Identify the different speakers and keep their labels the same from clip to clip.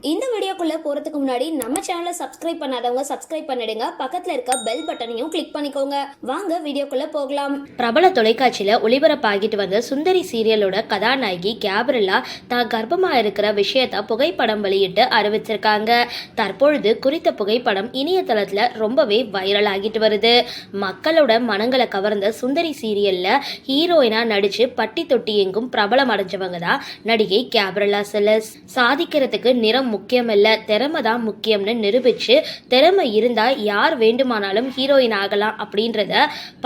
Speaker 1: இந்த வீடியோக்குள்ளே போகிறதுக்கு முன்னாடி நம்ம சேனலை சப்ஸ்கிரைப் பண்ணாதவங்க சப்ஸ்கிரைப் பண்ணிடுங்க. பக்கத்தில் இருக்க பெல் பட்டனையும் கிளிக் பண்ணிக்கோங்க. வாங்க வீடியோக்குள்ளே போகலாம்.
Speaker 2: பிரபல தொலைக்காட்சியில் ஒளிபரப்பாகிட்டு வந்த சுந்தரி சீரியலோட கதாநாயகி கேப்ரில்லா தான் கர்ப்பமாக இருக்கிற விஷயத்த புகைப்படம் வெளியிட்டு அறிவிச்சிருக்காங்க. தற்பொழுது குறித்த புகைப்படம் இணையதளத்தில் ரொம்பவே வைரல் ஆகிட்டு வருது. மக்களோட மனங்களை கவர்ந்த சுந்தரி சீரியலில் ஹீரோயினாக நடித்து பட்டி தொட்டி எங்கும் பிரபலம் அடைஞ்சவங்க தான் நடிகை கேப்ரில்லா செல்லஸ் சாதிக்கிறதுக்கு நிறம் முக்கியம் இல்ல திறமை தான் முக்கியம்னு நிரூபிச்சு திறமை இருந்தா யார் வேண்டுமானாலும் ஹீரோயின் ஆகலாம் அப்படின்றத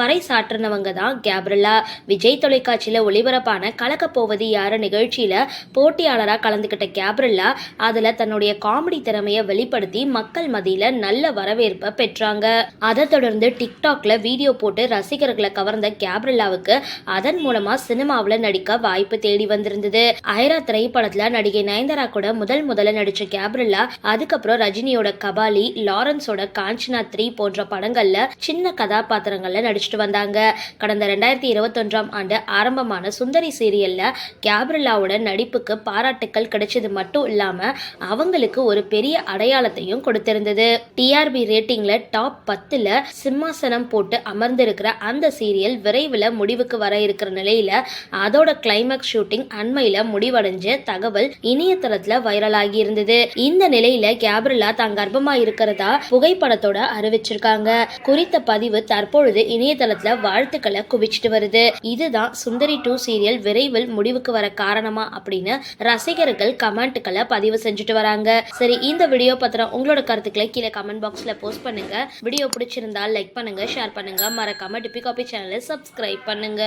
Speaker 2: பறைசாற்றினவங்க தான் கேப்ரில்லா. விஜய் தொலைக்காட்சியில் ஒளிபரப்பான கலக்கப் போவது நிகழ்ச்சியில் நிகழ்ச்சியில போட்டியாளரா கலந்துக்கிட்ட கேப்ரில்லா அதுல தன்னுடைய காமெடி திறமையை வெளிப்படுத்தி மக்கள் மத்தியில நல்ல வரவேற்பை பெற்றாங்க. அதை தொடர்ந்து டிக்டாக்ல வீடியோ போட்டு ரசிகர்களை கவர்ந்த கேப்ரில்லாவுக்கு அதன் மூலமா சினிமாவுல நடிக்க வாய்ப்பு தேடி வந்திருந்தது. ஐரா திரைப்படத்தில் நடிகை நயன்தாரா கூட முதல் முதல்ல நடித்த கேப்ரில்லா அதுக்கப்புறம் ரஜினியோட கபாலி லாரன்ஸோட காஞ்சனா த்ரீ போன்ற படங்கள்ல சின்ன கதாபாத்திரங்கள்ல நடிச்சிட்டு வந்தாங்க. கடந்த ரெண்டாயிரத்தி இருபத்தொன்றாம் ஆண்டு ஆரம்பமான சுந்தரி சீரியல்ல கேப்ரில்லாவோட நடிப்புக்கு பாராட்டுக்கள் கிடைச்சது மட்டும் இல்லாம அவங்களுக்கு ஒரு பெரிய அடையாளத்தையும் கொடுத்திருந்தது. டிஆர்பி ரேட்டிங்ல டாப் பத்துல சிம்மாசனம் போட்டு அமர்ந்திருக்கிற அந்த சீரியல் விரைவில் முடிவுக்கு வர இருக்கிற நிலையில அதோட கிளைமேக்ஸ் ஷூட்டிங் அண்மையில முடிவடைஞ்ச தகவல் இணையதளத்துல வைரலாகி இருந்தது. இந்த நிலையில கேப்ரில்லா தான் கர்ப்பமா இருக்கிறதா புகைப்படத்தோட அறிவிச்சிருக்காங்க. குறித்த பதிவு தற்பொழுது இணையதளத்துல வாழ்த்துக்களை குவிச்சிட்டு வருது. இதுதான் சுந்தரி டூ சீரியல் விரைவில் முடிவுக்கு வர காரணமா அப்படின்னு ரசிகர்கள் கமெண்ட்களை பதிவு செஞ்சுட்டு வராங்க. சரி இந்த வீடியோ பத்திரம் உங்களோட கருத்துக்களை கீழே கமெண்ட் பாக்ஸ்ல போஸ்ட் பண்ணுங்க. வீடியோ பிடிச்சிருந்தா லைக் பண்ணுங்க ஷேர் பண்ணுங்க. மறக்காம டிபி காபி சேனலை சப்ஸ்கிரைப் பண்ணுங்க.